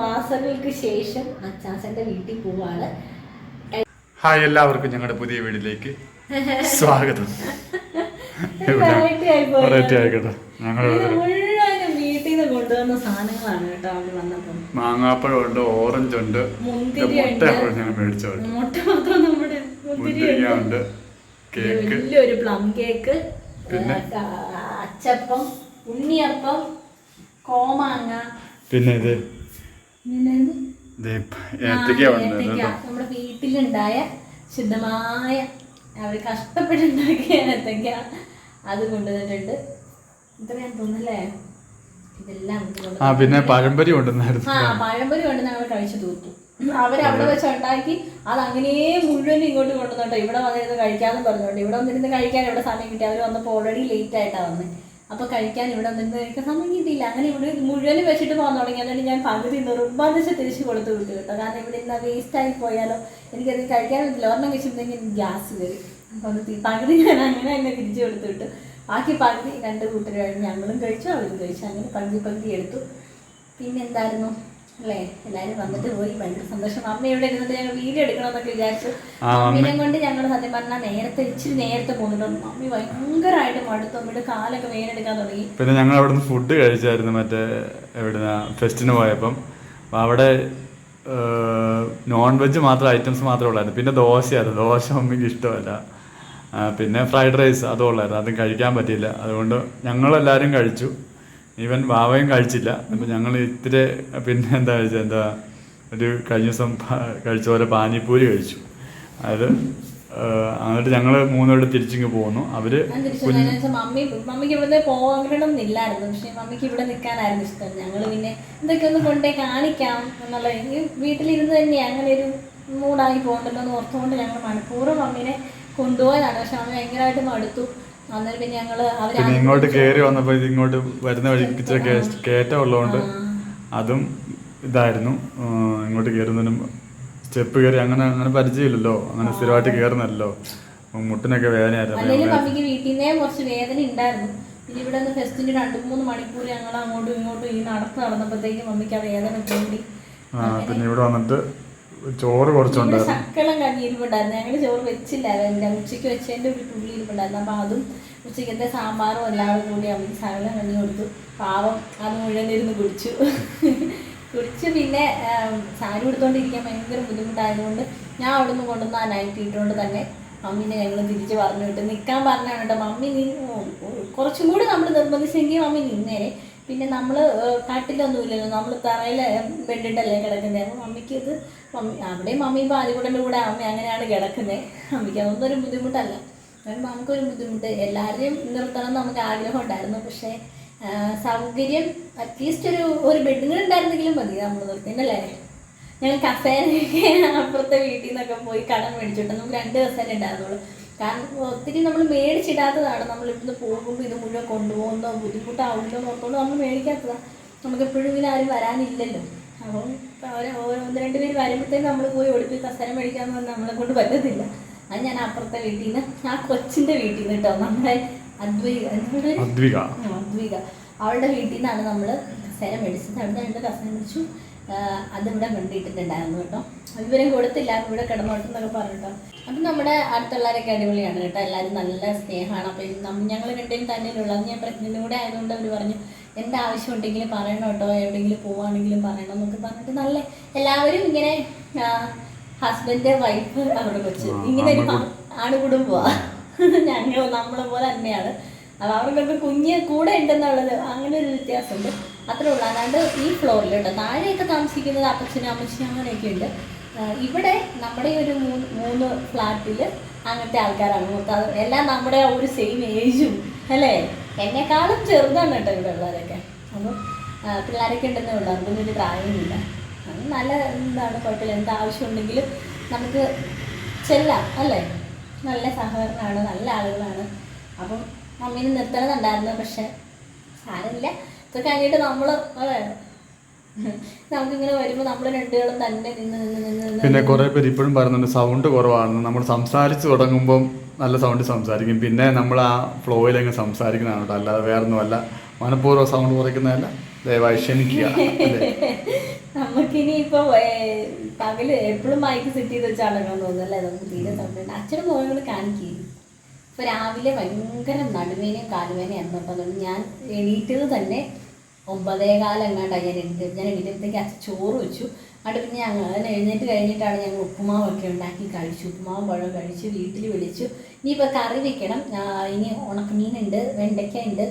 മാസങ്ങൾക്ക് ശേഷം അച്ചാച്ചന്റെ വീട്ടിൽ പോവാണ്. ഹായ് എല്ലാവർക്കും ഞങ്ങളുടെ പുതിയ വീട്ടിലേക്ക് സ്വാഗതം. ആയിക്കോട്ടെ. ഞങ്ങൾ മാങ്ങാപ്പഴം ഉണ്ട് ഓറഞ്ച് ഉണ്ട് മുന്തിരി മുട്ട ഉണ്ട്. ഞങ്ങൾ മുന്തിരി മുന്തിരിങ്ങ ഉണ്ട്. കേക്ക്. വലിയൊരു പ്ലം കേക്ക് പിന്നെ? അച്ചപ്പം ഉണ്ണിയപ്പം കോമാങ്ങ. പിന്നെ ഇത്? നമ്മുടെ വീട്ടിലുണ്ടായ ശുദ്ധമായ അവർ കഷ്ടപ്പെട്ടുണ്ടാക്കിയ ഏത്തക്ക അത് കൊണ്ടുവന്നിട്ടുണ്ട്. ഞാൻ തോന്നല്ലേ? ഇതെല്ലാം ആ പിന്നെ പഴംപരി കൊണ്ടുവന്നായിരുന്നു. ആ പഴംപൊരി കൊണ്ടുവന്ന് ഞങ്ങൾ കഴിച്ചു തീർത്തു. അവരവിടെ വെച്ച് ഉണ്ടാക്കി. അത് അങ്ങനെ മുഴുവൻ ഇങ്ങോട്ട് കൊണ്ടുവന്നോട്ടോ ഇവിടെ വന്നിരുന്ന് കഴിക്കാന്ന് പറഞ്ഞോണ്ട് ഇവിടെ വന്നിരുന്ന് കഴിക്കാൻ ഇവിടെ സമയം കിട്ടി? അവർ വന്നപ്പോൾ ഓൾറെഡി ലേറ്റ് ആയിട്ടാണ് വന്നത് അപ്പൊ കഴിക്കാൻ ഇവിടെ വന്നിരുന്ന് കഴിക്കാൻ സമയം കിട്ടിയില്ല അങ്ങനെ ഇവിടെ മുഴുവനും വെച്ചിട്ട് പോകാൻ തുടങ്ങി. അതുകൊണ്ട് ഞാൻ പകുതി നിർബന്ധിച്ച് തിരിച്ചു കൊടുത്തു വിട്ടു കേട്ടോ. കാരണം ഇവിടെ ഇന്ന് വേസ്റ്റ് ആയി പോയാലോ? എനിക്കത് കഴിക്കാൻ പറ്റില്ല ഒരെണ്ണം വെച്ചിട്ടുണ്ടെങ്കിൽ ഗ്യാസ് കയറി അപ്പൊ അത് തി- പകുതി ഞാൻ അങ്ങനെ തന്നെ തിരിച്ചു കൊടുത്തു വിട്ടു. ബാക്കി പകുതി രണ്ട് കൂട്ടരും ഞങ്ങളും കഴിച്ചു അവരും കഴിച്ചു. അങ്ങനെ പകുതി പകുതി എടുത്തു. പിന്നെ എന്തായിരുന്നു? അല്ലേ? എല്ലാരും വന്നിട്ട് പോയി. ഭയങ്കര സന്തോഷം. അമ്മ ഇവിടെ ഇരുന്നിട്ട് ഞങ്ങൾ വീഡിയോ എടുക്കണമെന്നൊക്കെ വിചാരിച്ചു. ആ, അമ്മീനെ കൊണ്ട് ഞങ്ങൾ സത്യം പറഞ്ഞാൽ നേരത്തെ ഇച്ചിരി നേരത്തെ പോകുന്നുണ്ട്. മമ്മി ഭയങ്കരമായിട്ട് മടുത്തു. അമ്മയുടെ കാലൊക്കെ വേനെടുക്കാൻ തുടങ്ങി. പിന്നെ ഞങ്ങൾ അവിടുന്ന് ഫുഡ് കഴിച്ചായിരുന്നു മറ്റേ എവിടുന്ന ഫെസ്റ്റിന് പോയപ്പം. അവിടെ നോൺ വെജ് മാത്രം ഐറ്റംസ് മാത്രമേ ഉള്ളായിരുന്നു. പിന്നെ ദോശയായിരുന്നു. ദോശ അമ്മയ്ക്ക് ഇഷ്ടമല്ല. പിന്നെ ഫ്രൈഡ് റൈസ് അതും ഉള്ളായിരുന്നു. അതും കഴിക്കാൻ പറ്റിയില്ല. അതുകൊണ്ട് ഞങ്ങളെല്ലാവരും കഴിച്ചു. ഈവൻ വാവയും കഴിച്ചില്ല. അപ്പം ഞങ്ങൾ ഇത്തിരി പിന്നെ എന്താ കഴിച്ചത് എന്താ ഒരു കഴിഞ്ഞ ദിവസം കഴിച്ച പോലെ പാനിപ്പൂരി കഴിച്ചു. അത് എന്നിട്ട് ഞങ്ങൾ മൂന്നോട് തിരിച്ചിങ്ങ് പോകുന്നു അവർ മമ്മി പോകണമെന്നില്ലായിരുന്നു പക്ഷെ മമ്മിക്ക് ഇവിടെ നിൽക്കാനായിരുന്നു ഇഷ്ടം. ഞങ്ങൾ പിന്നെ കൊണ്ടേ കാണിക്കാം തന്നെ അങ്ങനെ ഒരു മൂടായി പോകണ്ടല്ലോ എന്ന് ഓർത്തുകൊണ്ട് ഞങ്ങൾ മനഃപൂർവം മമ്മീനെ കൊണ്ടുപോയതാണ്. പക്ഷെ ഭയങ്കരമായിട്ട് മടുത്തു. അന്നേരം പിന്നെ ഞങ്ങൾ അവർ പിന്നെ ഇങ്ങോട്ട് കേറി വന്നപ്പോൾ ഇത് ഇങ്ങോട്ട് വരുന്ന വഴിക്ക് ഇച്ചിരി കേ- കയറ്റം ഉള്ളതുകൊണ്ട് അതും ഇതായിരുന്നു. ആ, ഇങ്ങോട്ട് കയറുന്നതിനും സ്റ്റെപ്പ് കയറി അങ്ങനെ അങ്ങനെ പരിചയമില്ലല്ലോ. അങ്ങനെ സ്ഥിരമായിട്ട് കയറുന്നല്ലോ മുട്ടിനൊക്കെ വേദനയായിരുന്നു. അപ്പം വീട്ടിൽ നിന്നേ കുറച്ച് വേദന ഉണ്ടായിരുന്നു. പിന്നെ ഇവിടെ നിന്ന് ഫെസ്റ്റിന് രണ്ട് മൂന്ന് മണിക്കൂർ ഞങ്ങൾ അങ്ങോട്ടും ഇങ്ങോട്ടും ഈ നടപ്പ് നടന്നപ്പോഴത്തേക്കും മമ്മിക്ക് ആ വേദന കൂടി ആ പിന്നെ ഇവിടെ വന്നിട്ട് ചോറ് കുറച്ചുണ്ടായിരുന്നു. ശക്കളം കഞ്ഞി ഇരിപ്പുണ്ടായിരുന്നു ഞങ്ങൾ ചോറ് വെച്ചില്ലായിരുന്നു ഉച്ചയ്ക്ക് വെച്ചതിന്റെ ഒരു പുള്ളി ഇരിപ്പുണ്ടായിരുന്നു അപ്പം അതും ഉച്ചയ്ക്കത്തെ സാമ്പാറും എല്ലാവരും കൂടി അമ്മയ്ക്ക് ശകലം കഞ്ഞി കൊടുത്തു. പാവം അത് മുഴുവൻ ഇരുന്ന് കുടിച്ചു. കുടിച്ച് പിന്നെ സാരി കൊടുത്തോണ്ടിരിക്കാൻ ഭയങ്കര ബുദ്ധിമുട്ടായതുകൊണ്ട് ഞാൻ അവിടെ നിന്ന് കൊണ്ടുവന്ന ആ നൈറ്റ് ഇട്ടുകൊണ്ട് തന്നെ മമ്മീനെ ഞങ്ങൾ തിരിച്ച് പറഞ്ഞു വിട്ട്. നിൽക്കാൻ പറഞ്ഞാണ് കേട്ടോ. മമ്മി നീ കുറച്ചും കൂടി നമ്മൾ നിർബന്ധിച്ചെങ്കിൽ മമ്മി നിന്നേനെ. പിന്നെ നമ്മൾ കാട്ടിലൊന്നുമില്ലല്ലോ. നമ്മൾ തറയിൽ ബെഡിട്ടല്ലേ കിടക്കുന്നത് അപ്പോൾ മമ്മിക്ക് ഇത് മമ്മി അവിടെയും മമ്മിയും പാതികൂടന്റെ കൂടെ അമ്മ അങ്ങനെയാണ് കിടക്കുന്നത് അമ്മയ്ക്ക് അതൊന്നും ഒരു ബുദ്ധിമുട്ടല്ല. നമുക്കൊരു ബുദ്ധിമുട്ട്. എല്ലാവരെയും നിർത്തണം നമുക്ക് ആഗ്രഹം ഉണ്ടായിരുന്നു പക്ഷേ സൗകര്യം അറ്റ്ലീസ്റ്റ് ഒരു ഒരു ബെഡിങ്ങൾ ഉണ്ടായിരുന്നെങ്കിലും മതി. നമ്മൾ നിർത്തിയിട്ടല്ലേ? ഞങ്ങൾ കസേരയൊക്കെ അപ്പുറത്തെ വീട്ടിൽ നിന്നൊക്കെ പോയി കടം മേടിച്ചിട്ട് നമുക്ക് രണ്ട് കസേര ഉണ്ടായിരുന്നുള്ളൂ. കാരണം ഒത്തിരി നമ്മൾ മേടിച്ചിടാത്തതാണ്. നമ്മൾ ഇവിടുന്ന് പോകുമ്പോൾ ഇത് മുഴുവൻ കൊണ്ടുപോകുന്നോ ബുദ്ധിമുട്ടാവുമല്ലോ നോക്കുമ്പോൾ നമ്മൾ മേടിക്കാത്തതാണ് നമുക്ക് എപ്പോഴും ഇങ്ങനെ ആരും വരാനില്ലല്ലോ. അപ്പം അവർ ഒന്ന് രണ്ട് പേര് വരുമ്പോഴത്തേക്കും നമ്മൾ പോയി ഒടുപ്പി കസേര മേടിക്കാൻ പറഞ്ഞാൽ നമ്മളെ കൊണ്ട് പറ്റത്തില്ല. അത് ഞാൻ അപ്പുറത്തെ വീട്ടിൽ നിന്ന് ആ കൊച്ചിന്റെ വീട്ടിൽ നിന്ന് കേട്ടോ. നമ്മുടെ അദ്വൈക. അദ്വൈക. അവളുടെ വീട്ടിൽ നിന്നാണ് നമ്മൾ കസേര മേടിച്ചത്. അവിടെ രണ്ട് കസേര മേടിച്ചു അതിവിടെ കൊണ്ടിട്ടിട്ടുണ്ടായിരുന്നു കേട്ടോ. ഇവരും കൊടുത്തില്ല ഇവിടെ കിടന്നോട്ടെന്നൊക്കെ പറഞ്ഞിട്ടോ. അപ്പം നമ്മുടെ അടുത്തുള്ളവരൊക്കെ അടിപൊളിയാണ് കേട്ടോ. എല്ലാവരും നല്ല സ്നേഹമാണ്. അപ്പം ഞങ്ങൾ രണ്ടുപേരും തന്നെയുള്ള. ഞാൻ പ്രഗ്നന്റ് കൂടെ ആയതുകൊണ്ട് അവർ പറഞ്ഞു എന്താ ആവശ്യം ഉണ്ടെങ്കിലും പറയണം കേട്ടോ. എവിടെയെങ്കിലും പോവാണെങ്കിലും പറയണം എന്നൊക്കെ പറഞ്ഞിട്ട് നല്ല എല്ലാവരും ഇങ്ങനെ ഹസ്ബൻഡ് വൈഫ് അവിടെ വെച്ച് ഇങ്ങനെ ഒരു ആണുകുടുംബമാണ് ഞങ്ങൾ നമ്മളെ പോലെ തന്നെയാണ്. അപ്പോൾ അവർക്കൊക്കെ കുഞ്ഞ് കൂടെ ഉണ്ടെന്നുള്ളത് അങ്ങനെ ഒരു വ്യത്യാസമുണ്ട്. അത്രേ ഉള്ളൂ. അല്ലാണ്ട് ഈ ഫ്ലോറിൽ കേട്ടോ താഴെയൊക്കെ താമസിക്കുന്നത് അപ്പച്ചനും അമ്മച്ചനും അങ്ങനെയൊക്കെ ഉണ്ട്. ഇവിടെ നമ്മുടെ ഈ ഒരു മൂന്ന് മൂന്ന് ഫ്ലാറ്റിൽ അങ്ങനത്തെ ആൾക്കാരാണ് മൊത്തം. എല്ലാം നമ്മുടെ ഒരു സെയിം ഏജും അല്ലേ? എന്നെക്കാളും ചെറുതാണ് കേട്ടോ ഇവിടെ ഉള്ളവരൊക്കെ. അപ്പം പിള്ളേരൊക്കെ ഉണ്ടെന്നേ ഉള്ളൂ. അവർക്കൊന്നും ഒരു പ്രായമില്ല അത് നല്ല എന്താണ് കുഴപ്പമില്ല. എന്ത് ആവശ്യം ഉണ്ടെങ്കിലും നമുക്ക് ചെല്ലാം അല്ലേ? നല്ല സഹകരണമാണ് നല്ല ആളുകളാണ്. അപ്പം മമ്മീനെ നിർത്തണമെന്നുണ്ടായിരുന്നു പക്ഷെ സാരമില്ല. ഇത് കഴിഞ്ഞിട്ട് നമ്മൾ അതെ. നമുക്കിങ്ങനെ വരുമ്പോൾ നമ്മൾ രണ്ടുപേരും തന്നെ നിന്ന് നിന്ന് നിന്ന് പിന്നെ കുറെ പേര് ഇപ്പോഴും പറയുന്നുണ്ട് സൗണ്ട് കുറവാണ് നമ്മൾ സംസാരിച്ച് തുടങ്ങുമ്പം നല്ല സൗണ്ട് സംസാരിക്കും. പിന്നെ നമ്മൾ ആ ഫ്ലോയിൽ അങ്ങ് സംസാരിക്കുന്നതാണ് കേട്ടോ. അല്ലാതെ വേറൊന്നുമല്ല. മനഃപൂർവം സൗണ്ട് കുറയ്ക്കുന്നതല്ല. ദയവായി ക്ഷമിക്കുക. നമുക്കിനി ഇപ്പൊ പകൽ എപ്പോഴും മൈക്ക് സെറ്റ് ചെയ്ത് വെച്ചാണല്ലോ തോന്നുന്നല്ലേ നമുക്ക് തീരെ സൗണ്ട് അച്ഛനും മോഹങ്ങൾ കാണിക്കുകയും ഇപ്പൊ രാവിലെ ഭയങ്കര നടുവേനയും കാലുവേനയും ആയിരുന്നു. അപ്പം അതുകൊണ്ട് ഞാൻ എണീറ്റത് തന്നെ ഒമ്പതേ കാലം എങ്ങാണ്ടാണ് ഞാൻ എണീറ്റത് ഞാൻ എഴുതിയപ്പോഴത്തേക്ക് അച്ഛൻ ചോറ് വെച്ചു. അവിടെ പിന്നെ ഞങ്ങൾ എഴുന്നേറ്റ് കഴിഞ്ഞിട്ടാണ് ഞങ്ങൾ ഉപ്പുമാവൊക്കെ ഉണ്ടാക്കി കഴിച്ചു. ഉപ്പുമാവും പഴം കഴിച്ചു വീട്ടിൽ വിളിച്ചു. ഇനിയിപ്പോൾ കറി വെക്കണം. ഇനി ഉണക്കമീനുണ്ട് വെണ്ടയ്ക്ക ഉണ്ട്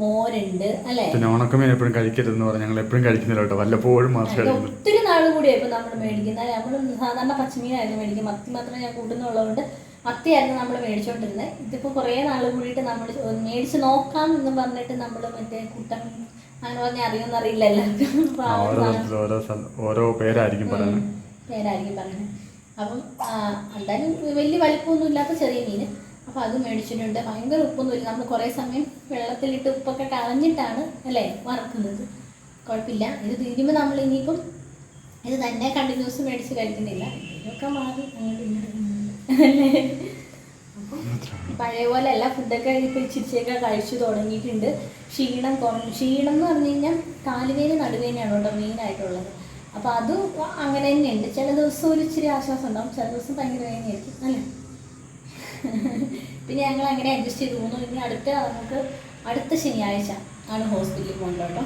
മോരുണ്ട് അല്ലേ? പിന്നെ ഉണക്കമീൻ എപ്പോഴും കഴിക്കരുതെന്ന് പറഞ്ഞാൽ ഞങ്ങൾ എപ്പോഴും കഴിക്കുന്നില്ല കേട്ടോ. വല്ലപ്പോഴും മാത്രമേ ഒത്തിരി നാൾ കൂടിയായി ഇപ്പം നമ്മൾ മേടിക്കുന്നത്. നമ്മൾ സാധാരണ പച്ചമീനായിരുന്നു മേടിക്കുക മത്തി മാത്രമേ ഞാൻ കൂട്ടുന്നുള്ളതുകൊണ്ട് മത്തിയായിരുന്നു നമ്മൾ മേടിച്ചുകൊണ്ടിരുന്നത് ഇതിപ്പോൾ കുറേ നാൾ കൂടിയിട്ട് നമ്മൾ മേടിച്ച് നോക്കാം എന്ന് പറഞ്ഞിട്ട് നമ്മൾ മറ്റേ കൂട്ടം അങ്ങനെ പറഞ്ഞാൽ അറിയുമെന്ന് അറിയില്ല എല്ലാവർക്കും. ഓരോ പേരായിരിക്കും പറയുന്നത്. പേരായിരിക്കും പറയുന്നത്. അപ്പം എന്തായാലും വലിയ വലിപ്പമൊന്നും ഇല്ലാത്ത ചെറിയ മീൻ. അപ്പോൾ അത് മേടിച്ചിട്ടുണ്ട്. ഭയങ്കര ഉപ്പൊന്നും ഇല്ല. നമ്മൾ കുറേ സമയം വെള്ളത്തിലിട്ട് ഉപ്പൊക്കെ കളഞ്ഞിട്ടാണ് അല്ലേ വറക്കുന്നത്. കുഴപ്പമില്ല. ഇത് തീരുമ്പോൾ നമ്മൾ ഇനിയിപ്പം ഇത് തന്നെ കണ്ടിന്യൂസ് മേടിച്ച് കഴിക്കുന്നില്ല. ഇതൊക്കെ മാറി അങ്ങനെ പഴയ പോലെ എല്ലാ ഫുഡൊക്കെ ഇപ്പോൾ ഇച്ചിരിച്ചൊക്കെ കഴിച്ചു തുടങ്ങിയിട്ടുണ്ട്. ക്ഷീണം ക്ഷീണം എന്ന് പറഞ്ഞു കഴിഞ്ഞാൽ കാലുവേന നടുവേനയാണ് കേട്ടോ മെയിനായിട്ടുള്ളത് അപ്പോൾ അതും അങ്ങനെ തന്നെയുണ്ട്. ചില ദിവസം ഒരു ഇച്ചിരി ആശ്വാസം ഉണ്ടാവും. ചില ദിവസം ഭയങ്കര വേദനയായിരിക്കും അല്ലേ? പിന്നെ ഞങ്ങൾ അങ്ങനെ അഡ്ജസ്റ്റ് ചെയ്ത് പോകുന്നു. ഇനി അടുത്ത നമുക്ക് അടുത്ത ശനിയാഴ്ച ആണ് ഹോസ്പിറ്റലിൽ പോകേണ്ടത് കേട്ടോ.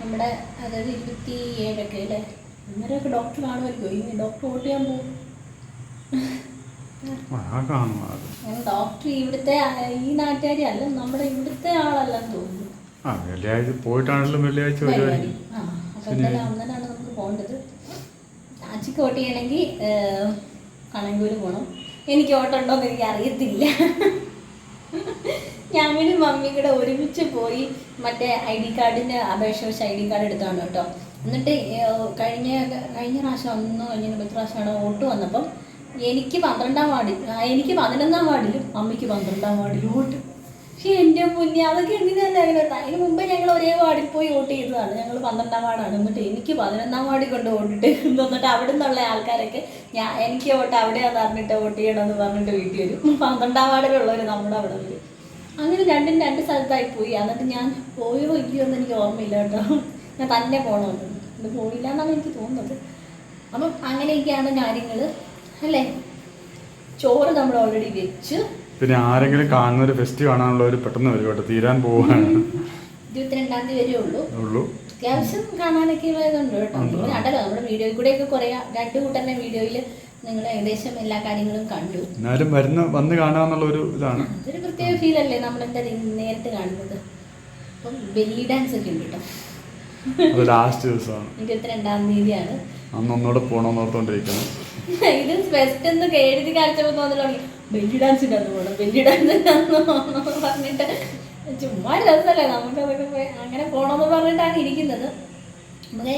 നമ്മുടെ അതായത് ഇരുപത്തി ഏഴൊക്കെ അല്ലേ? അന്നേരമൊക്കെ ഡോക്ടർ കാണുമായിരിക്കും ഇനി ഡോക്ടർ വോട്ട് ചെയ്യാൻ പോകും ഡോക്ടർ ഇവിടുത്തെ ഈ നാട്ടുകാരി അല്ല നമ്മുടെ ഇവിടുത്തെ ആളല്ലെന്ന് തോന്നുന്നു. ആ വെള്ളിയാഴ്ച പോയിട്ടാണെങ്കിലും വെള്ളിയാഴ്ച വരുമായിരിക്കും അന്നേരമാണ് നമുക്ക് പോകേണ്ടത്. ചാച്ചിക്ക് വോട്ട് ചെയ്യണമെങ്കിൽ കണങ്കൂര് പോകണം എനിക്ക് ഓട്ടം ഉണ്ടോയെന്ന് എനിക്ക് അറിയത്തില്ല. ഞങ്ങളും മമ്മി കൂടെ ഒരുമിച്ച് പോയി മറ്റേ ഐ ഡി കാർഡിന്റെ അപേക്ഷ വെച്ച് ഐ ഡി കാർഡ് എടുത്താണ് കേട്ടോ. എന്നിട്ട് കഴിഞ്ഞ കഴിഞ്ഞ പ്രാവശ്യം ഒന്നോ കഴിഞ്ഞ പത്ത് പ്രാവശ്യമാണ് വോട്ട് വന്നപ്പം എനിക്ക് പന്ത്രണ്ടാം വാർഡിൽ എനിക്ക് പതിനൊന്നാം വാർഡിലും അമ്മയ്ക്ക് പന്ത്രണ്ടാം വാർഡിലും വോട്ട് പക്ഷേ എന്റെ മുന്നേ അതൊക്കെ എങ്ങനെയല്ല അങ്ങനെ അതിന് മുമ്പ് ഞങ്ങൾ ഒരേ വാർഡിൽ പോയി വോട്ട് ചെയ്തതാണ്. ഞങ്ങൾ പന്ത്രണ്ടാം വാർഡാണ്. എന്നിട്ട് എനിക്ക് പതിനൊന്നാം വാർഡിൽ കൊണ്ട് വോട്ടിട്ട് എന്നിട്ട് അവിടെ നിന്നുള്ള ആൾക്കാരൊക്കെ ഞാൻ എനിക്ക് വോട്ട് അവിടെയാന്ന് പറഞ്ഞിട്ട് വോട്ട് ചെയ്യണമെന്ന് പറഞ്ഞിട്ട് വീട്ടിൽ വരും. പന്ത്രണ്ടാം വാർഡിലുള്ളവർ നമ്മുടെ അവിടെ വരും. അങ്ങനെ രണ്ടും രണ്ട് സ്ഥലത്തായി പോയി. എന്നിട്ട് ഞാൻ പോയോ ഇല്ലയോ എന്ന് എനിക്ക് ഓർമ്മയില്ല കേട്ടോ. ഞാൻ തന്നെ പോകണമെന്ന് പോയില്ല എന്നാണ് എനിക്ക് തോന്നുന്നത്. അപ്പം അങ്ങനെയൊക്കെയാണ് കാര്യങ്ങൾ അല്ലേ? ചോറ് നമ്മൾ ഓൾറെഡി വെച്ച്. പിന്നെ ആരെങ്കിലും കാണുന്ന ഒരു ഫെസ്റ്റ് ഒരു പെട്ടെന്ന് വരും കേട്ടോ തീരാൻ പോവാണ്. ഇരുപത്തിരണ്ടാം തീയതി വരെ ഉള്ളൂ. ഉള്ളൂ. അത്യാവശ്യം കാണാനൊക്കെ ഉള്ളതുണ്ട് കേട്ടോ. നിങ്ങൾ കണ്ടല്ലോ നമ്മുടെ വീഡിയോയിൽ കൂടെയൊക്കെ കുറേ രണ്ട് കൂട്ടറിന്റെ വീഡിയോയിൽ നിങ്ങൾ ഏകദേശം എല്ലാ കാര്യങ്ങളും കണ്ടു. എന്നാലും വരുന്ന വന്ന് കാണാന്നുള്ള ഒരു ഇതാണ് അതൊരു പ്രത്യേക ഫീൽ അല്ലേ നമ്മളെന്താ നേരിട്ട് കാണുന്നത്? അപ്പം ബെല്ലി ഡാൻസ് ഒക്കെ ഉണ്ട് കേട്ടോ. ലാസ്റ്റ് ദിവസമാണ്. ഇരുപത്തിരണ്ടാം തീയതിയാണ്. അന്ന് ഒന്നുകൂടെ പോകണമെന്ന് ഓർത്തോണ്ടിരിക്കുന്നു. ഇത് പോകണം അങ്ങനെ പറഞ്ഞിട്ടാണ് ഇരിക്കുന്നത്.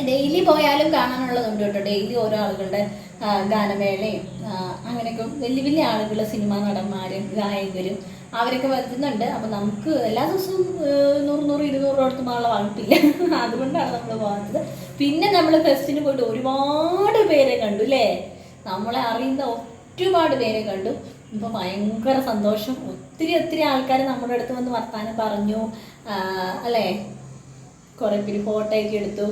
ഡെയിലി പോയാലും കാണാനുള്ളതുണ്ട് കേട്ടോ. ഡെയിലി ഓരോ ആളുകളുടെ ഗാനമേളയും അങ്ങനെയൊക്കെ. വലിയ വലിയ ആളുകൾ സിനിമാ നടന്മാരും ഗായകരും അവരൊക്കെ വരുന്നുണ്ട്. അപ്പം നമുക്ക് എല്ലാ ദിവസവും നൂറ് നൂറ് ഇരുന്നൂറ് അടുത്ത് പോകാനുള്ള വകുപ്പില്ല അതുകൊണ്ടാണ് നമ്മൾ വാങ്ങുന്നത് പിന്നെ നമ്മൾ ഫെസ്റ്റിന് പോയിട്ട് ഒരുപാട് പേരെ കണ്ടു അല്ലേ നമ്മളെ അറിയുന്ന ഒരുപാട് പേരെ കണ്ടു. ഇപ്പോൾ ഭയങ്കര സന്തോഷം. ഒത്തിരി ഒത്തിരി ആൾക്കാർ നമ്മുടെ അടുത്ത് വന്ന് വർത്താനം പറഞ്ഞു. അല്ലേ? കുറേ പേര് ഫോട്ടോയൊക്കെ എടുത്തു.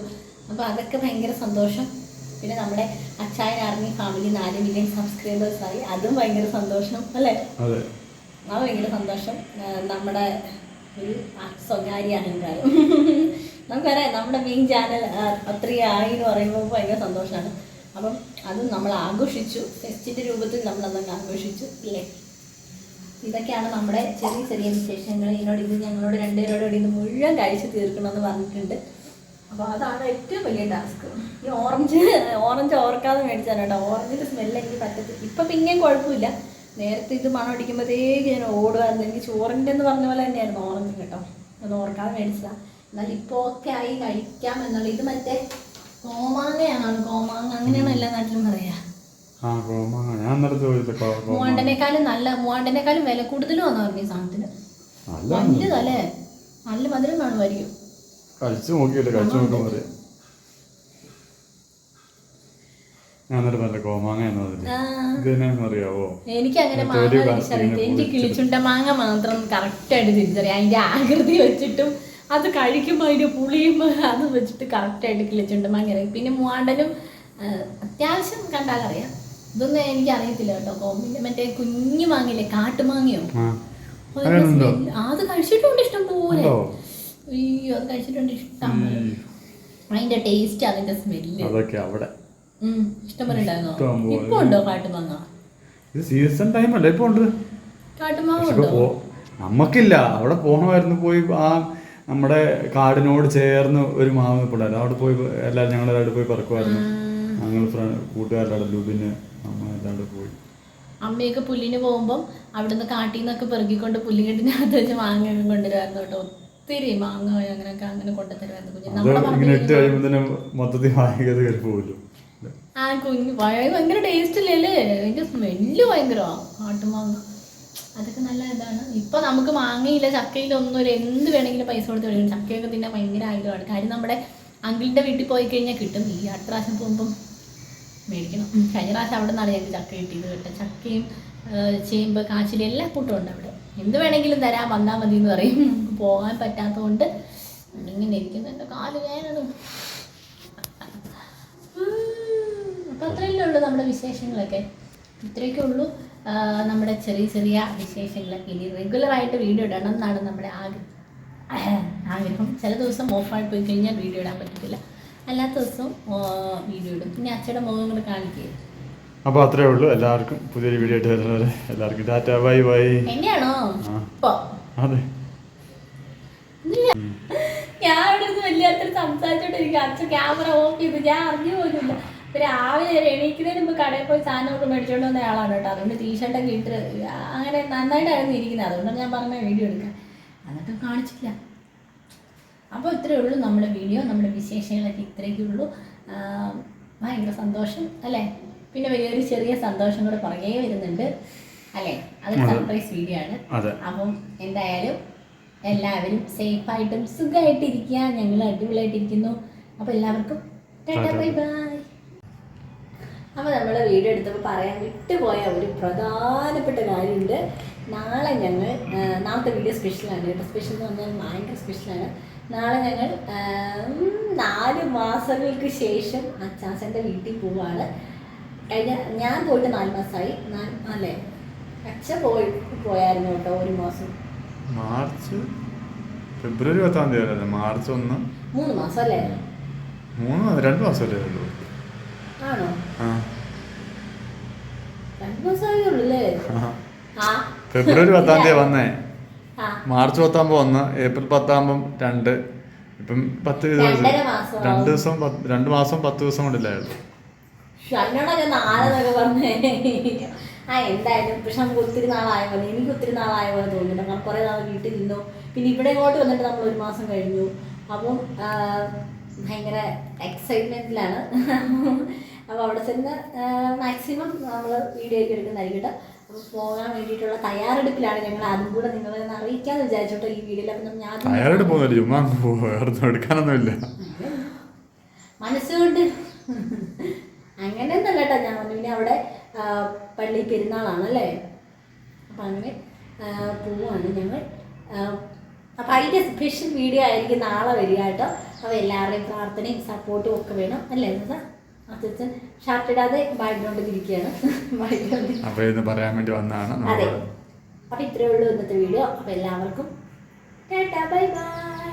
അപ്പോൾ അതൊക്കെ ഭയങ്കര സന്തോഷം. പിന്നെ നമ്മുടെ അച്ചായൻ ആർമി ഫാമിലി നാല് മില്യൺ സബ്സ്ക്രൈബേഴ്സ് ആയി. അതും ഭയങ്കര സന്തോഷം അല്ലേ? അതെ ഭയങ്കര സന്തോഷം. നമ്മുടെ ഒരു സ്വകാര്യ അഹങ്കാരം. നമുക്കറിയാം നമ്മുടെ മെയിൻ ചാനൽ അത്രയും ആയി എന്ന് പറയുമ്പോൾ ഭയങ്കര സന്തോഷമാണ് അപ്പം അത് നമ്മൾ ആഘോഷിച്ചു. ഫെസ്റ്റിന്റെ രൂപത്തിൽ നമ്മൾ അതൊക്കെ ആഘോഷിച്ചു ഇല്ലേ? ഇതൊക്കെയാണ് നമ്മുടെ ചെറിയ ചെറിയ വിശേഷങ്ങൾ. ഇതിനോട് ഇത് ഞങ്ങളോട് രണ്ടുപേരോട് ഇത് മുഴുവൻ കഴിച്ച് തീർക്കണമെന്ന് പറഞ്ഞിട്ടുണ്ട്. അപ്പോൾ അതാണ് ഏറ്റവും വലിയ ടാസ്ക്. ഈ ഓറഞ്ച് ഓറഞ്ച് ഓർക്കാതെ മേടിച്ചാണ് കേട്ടോ. ഓറഞ്ചിന്റെ സ്മെല്ല് എനിക്ക് പറ്റത്തില്ല. ഇപ്പം പിന്നെയും കുഴപ്പമില്ല. നേരത്തെ ഇത് മണം അടിക്കുമ്പോഴത്തേക്ക് ഞാൻ ഓടുമായിരുന്നു എനിക്ക് ചോറിന്റെ എന്ന് പറഞ്ഞ പോലെ തന്നെയാണ് ഓറഞ്ച് കേട്ടോ. അത് ഓർക്കാതെ മേടിച്ചതാണ് എന്നാൽ ഇപ്പോൾ ഒക്കെ ആയി കഴിക്കാം എന്നുള്ള ഇത് മറ്റേ കോമാങ്ങയാണ്. കോമാങ്ങ അങ്ങനെയാണ് എല്ലാ നാട്ടിലും പറയാ മൂവാണ്ടനേക്കാളും നല്ല മൂവാണ്ടനേക്കാളും വില കൂടുതലും വന്നു പറഞ്ഞു ഈ സാധനത്തിന്. നല്ലതല്ലേ നല്ല മധുരം കാണുമായിരിക്കും. കഴിച്ചു നോക്കിയില്ല. കഴിച്ചു അറിയാം. നല്ല കോമാങ്ങ എനിക്ക് അങ്ങനെ മാങ്ങ തിരിച്ചറിയില്ല എനിക്ക് കിളിച്ചുണ്ട മാങ്ങ മാത്രം കറക്റ്റായിട്ട് തിരിച്ചറിയാം. അതിന്റെ ആകൃതി വെച്ചിട്ടും അത് കഴിക്കുമ്പോൾ അതിന്റെ പുളിയും അത് വെച്ചിട്ട് കറക്റ്റായിട്ട് മാങ്ങ അറിയാം പിന്നെ മൂവാണ്ടനും അത്യാവശ്യം കണ്ടാലറിയാം. ഇതൊന്നും എനിക്ക് അറിയത്തില്ല കേട്ടോ. കോമ്പിന്റെ മറ്റേ കുഞ്ഞു മാങ്ങയില്ലേ കാട്ടുമാങ്ങയോ? അത് കഴിച്ചിട്ടുണ്ട് ഇഷ്ടം പോലെ? അയ്യോ അത് കഴിച്ചിട്ടുണ്ട് ഇഷ്ടം അതിന്റെ ടേസ്റ്റ് അതിന്റെ സ്മെല്ല് അതൊക്കെ അവിടെ. ഇത് സീസൺ ടൈം അല്ലേ ഇപ്പൊ ഉണ്ട്? നമുക്കില്ല അവിടെ പോകണമായിരുന്നു പോയി ആ നമ്മുടെ കാടിനോട് ചേർന്ന് ഒരു മാവ് നിൽപ്പുണ്ടായിരുന്നു അവിടെ പോയി എല്ലാവരും ഞങ്ങളെല്ലാവരും പോയി പറക്കുമായിരുന്നു. ഞങ്ങൾ കൂട്ടുകാരുടെ ലുബിന് അമ്മ എല്ലാവരും പോയി. അമ്മയൊക്കെ പുല്ലിന് പോകുമ്പം അവിടുന്ന് കാട്ടിൽ നിന്നൊക്കെ പെറുകിക്കൊണ്ട് പുല്ലുകെട്ടിനകത്ത് വെച്ച് മാങ്ങയൊക്കെ കൊണ്ടുവരുമായിരുന്നു കേട്ടോ. ഒത്തിരി മാങ്ങ അങ്ങനെയൊക്കെ അങ്ങനെ കൊണ്ടുതരുമായിരുന്നു കുഞ്ഞു നമ്മുടെ മൊത്തത്തിൽ കയറി പോകുമല്ലോ ആ കുഞ്ഞ് ഭയ- ഭയങ്കര ടേസ്റ്റ് ഇല്ലല്ലേ അതിന്റെ സ്മെല്ല് ഭയങ്കരമാണ് ആട്ടുമാങ്ങ അതൊക്കെ നല്ല ഇതാണ്. ഇപ്പൊ നമുക്ക് മാങ്ങയില്ല ചക്കയില്ല ഒന്നും ഒരു എന്ത് വേണമെങ്കിലും പൈസ കൊടുത്ത് മേടിക്കും ചക്കയൊക്കെ തിന്നാൻ ഭയങ്കര ആഗ്രഹമാണ്. കാര്യം നമ്മുടെ അങ്കിളിന്റെ വീട്ടിൽ പോയി കഴിഞ്ഞാൽ കിട്ടും. ഈ അടുത്ത പ്രാവശ്യം പോകുമ്പം മേടിക്കണം. കഴിഞ്ഞ പ്രാവശ്യം അവിടെ നിന്നാണ് ഞങ്ങൾക്ക് ചക്ക കിട്ടിയത് കേട്ടോ. ചക്കയും ചേമ്പ് കാച്ചിലും എല്ലാ കൂട്ടവും ഉണ്ട് അവിടെ. എന്ത് വേണമെങ്കിലും തരാൻ വന്നാൽ മതി എന്ന് പറയും. നമുക്ക് പോകാൻ പറ്റാത്തതുകൊണ്ട് ഇങ്ങനെ ഇരിക്കുന്നു എന്റെ കാൽ വേദന അപ്പോൾ അത്രയല്ലേ ഉള്ളൂ നമ്മുടെ വിശേഷങ്ങളൊക്കെ. ഇത്രയൊക്കെ ഉള്ളൂ നമ്മുടെ ചെറിയ ചെറിയ വിശേഷങ്ങളൊക്കെ. ഇനി റെഗുലറായിട്ട് വീഡിയോ ഇടണം എന്നാണ് നമ്മുടെ ആഗ്രഹം. ആഗ്രഹം. ചില ദിവസം ഓഫായി പോയി കഴിഞ്ഞാൽ വീഡിയോ ഇടാൻ പറ്റത്തില്ല. അല്ലാത്ത ദിവസം വീഡിയോ ഇടും. പിന്നെ അച്ഛയുടെ മുഖം കൂടെ കാണിക്കുക അപ്പോൾ അത്രേ ഉള്ളൂ. എല്ലാവർക്കും പുതിയൊരു വീഡിയോ ആയിട്ട് വരുന്നവരെ. എല്ലാവർക്കും ടാറ്റ ബൈ ബൈ. എന്നെയാണോ? അതെ. ഞാൻ ഇവിടെ നിന്ന് വലിയ സംസാരിച്ചോണ്ടിരിക്കുക അച്ഛൻ ക്യാമറ ഓഫ് ചെയ്ത്. ഞാൻ അറിഞ്ഞു പോലുമില്ല. ഇപ്പൊ രാവിലെ എണീക്കുന്നതിന് മുമ്പ് കടയിൽ പോയി സാധനമൊക്കെ മേടിച്ചോണ്ട് വന്ന ആളാണ് കേട്ടോ. അതുകൊണ്ട് ടീഷർട്ടൊക്കെ ഇട്ട് അങ്ങനെ നന്നായിട്ടായിരുന്നു ഇരിക്കുന്നത് അതുകൊണ്ട് ഞാൻ പറഞ്ഞ വീഡിയോ എടുക്കാം എന്നിട്ടും കാണിച്ചില്ല അപ്പോൾ ഇത്രയേ ഉള്ളൂ നമ്മുടെ വീഡിയോ നമ്മുടെ വിശേഷങ്ങളൊക്കെ ഇത്രയൊക്കെ ഉള്ളൂ. ഭയങ്കര സന്തോഷം അല്ലേ? പിന്നെ വലിയൊരു ചെറിയ സന്തോഷം കൂടെ പുറകെ വരുന്നുണ്ട് അല്ലേ? അത് സർപ്രൈസ് വീഡിയോ ആണ്. അപ്പം എന്തായാലും എല്ലാവരും സേഫ് സേഫായിട്ടും സുഖമായിട്ടിരിക്കുക ഞങ്ങൾ അടിപൊളിയായിട്ടിരിക്കുന്നു. അപ്പോൾ എല്ലാവർക്കും ബൈ. ബൈ. അപ്പോൾ നമ്മൾ വീഡിയോ എടുത്തപ്പോൾ പറയാൻ വിട്ടുപോയ ഒരു പ്രധാനപ്പെട്ട കാര്യമുണ്ട്. നാളെ ഞങ്ങൾ നാളത്തെ വീഡിയോ സ്പെഷ്യലാണ് കേട്ടോ. സ്പെഷ്യൽ എന്ന് പറഞ്ഞാൽ ഭയങ്കര സ്പെഷ്യലാണ് നാളെ ഞങ്ങൾ നാല് മാസങ്ങൾക്ക് ശേഷം അച്ചാച്ചന്റെ വീട്ടിൽ പോവാണ്. കഴിഞ്ഞ ഞാൻ പോയിട്ട് നാല് മാസമായി അല്ലെ? അച്ഛൻ പോയി പോയായിരുന്നു കേട്ടോ ഒരു മാസം. മാർച്ച് ഫെബ്രുവരി പത്താം തീയതി മാർച്ച് ഒന്ന്. മൂന്ന് മാസം അല്ലേ? മൂന്ന് രണ്ട് മാസം അല്ലേ ഉള്ളൂ. ആണോ? ഫെബ്രുവരി പത്താം തീയതി വന്നേ. മാർച്ച് പത്താകുമ്പോ ഒന്ന് ഏപ്രിൽ പത്താകുമ്പം രണ്ട്. ഇപ്പം പത്ത് ദിവസം രണ്ട് ദിവസം രണ്ട് മാസം പത്ത് ദിവസം കൊണ്ടില്ലായിരുന്നു ആ എന്തായാലും പക്ഷെ നമുക്ക് ഒത്തിരി നാളായ പോലെ എനിക്ക് ഒത്തിരി നാളായ പോലെ തോന്നുന്നുണ്ട്. നമ്മൾ കുറേ നാൾ വീട്ടിൽ നിന്നു. പിന്നെ ഇവിടെ ഇങ്ങോട്ട് വന്നിട്ട് നമ്മൾ ഒരു മാസം കഴിഞ്ഞു. അപ്പം ഭയങ്കര എക്സൈറ്റ്മെന്റിലാണ് അപ്പോൾ അവിടെ ചെന്ന് മാക്സിമം നമ്മൾ വീഡിയോ ഒക്കെ എടുക്കുന്നതായിരിക്കട്ടെ അപ്പോൾ പോകാൻ വേണ്ടിയിട്ടുള്ള തയ്യാറെടുപ്പിലാണ് ഞങ്ങൾ അതും കൂടെ നിങ്ങളെ ഒന്ന് അറിയിക്കാമെന്ന് വിചാരിച്ചോട്ടോ ഈ വീഡിയോയിൽ അപ്പം ഞാൻ അയാളുടെ പോകുന്നില്ല ചുമ്മാ വേറെ എടുക്കാനൊന്നുമില്ല. മനസ്സുകൊണ്ട്. അങ്ങനെയൊന്നല്ല കേട്ടോ ഞാൻ പറഞ്ഞു പിന്നെ അവിടെ പള്ളി പള്ളി പെരുന്നാളാണല്ലേ അപ്പം അങ്ങനെ പോവാണ് ഞങ്ങൾ. അപ്പൊ അതിന്റെ സ്പെഷ്യൽ വീഡിയോ ആയിരിക്കും നാളെ വരിക കേട്ടോ. അപ്പോൾ എല്ലാവരുടെയും പ്രാർത്ഥനയും സപ്പോർട്ടും ഒക്കെ വേണം അല്ലേ എന്താ അച്ഛൻ ഷർട്ട് ഇടാതെ ബാക്ക്ഗ്രൗണ്ടിൽ. ഇരിക്കുകയാണ് ബാക്ക്ഗ്രൗണ്ടിൽ അപ്പോൾ പറയാൻ വേണ്ടി വന്നതാണ് അതെ. അപ്പോൾ അപ്പം ഇത്രയേ ഉള്ളൂ ഇന്നത്തെ വീഡിയോ. അപ്പോൾ എല്ലാവർക്കും ടാറ്റാ ബൈ ബൈ.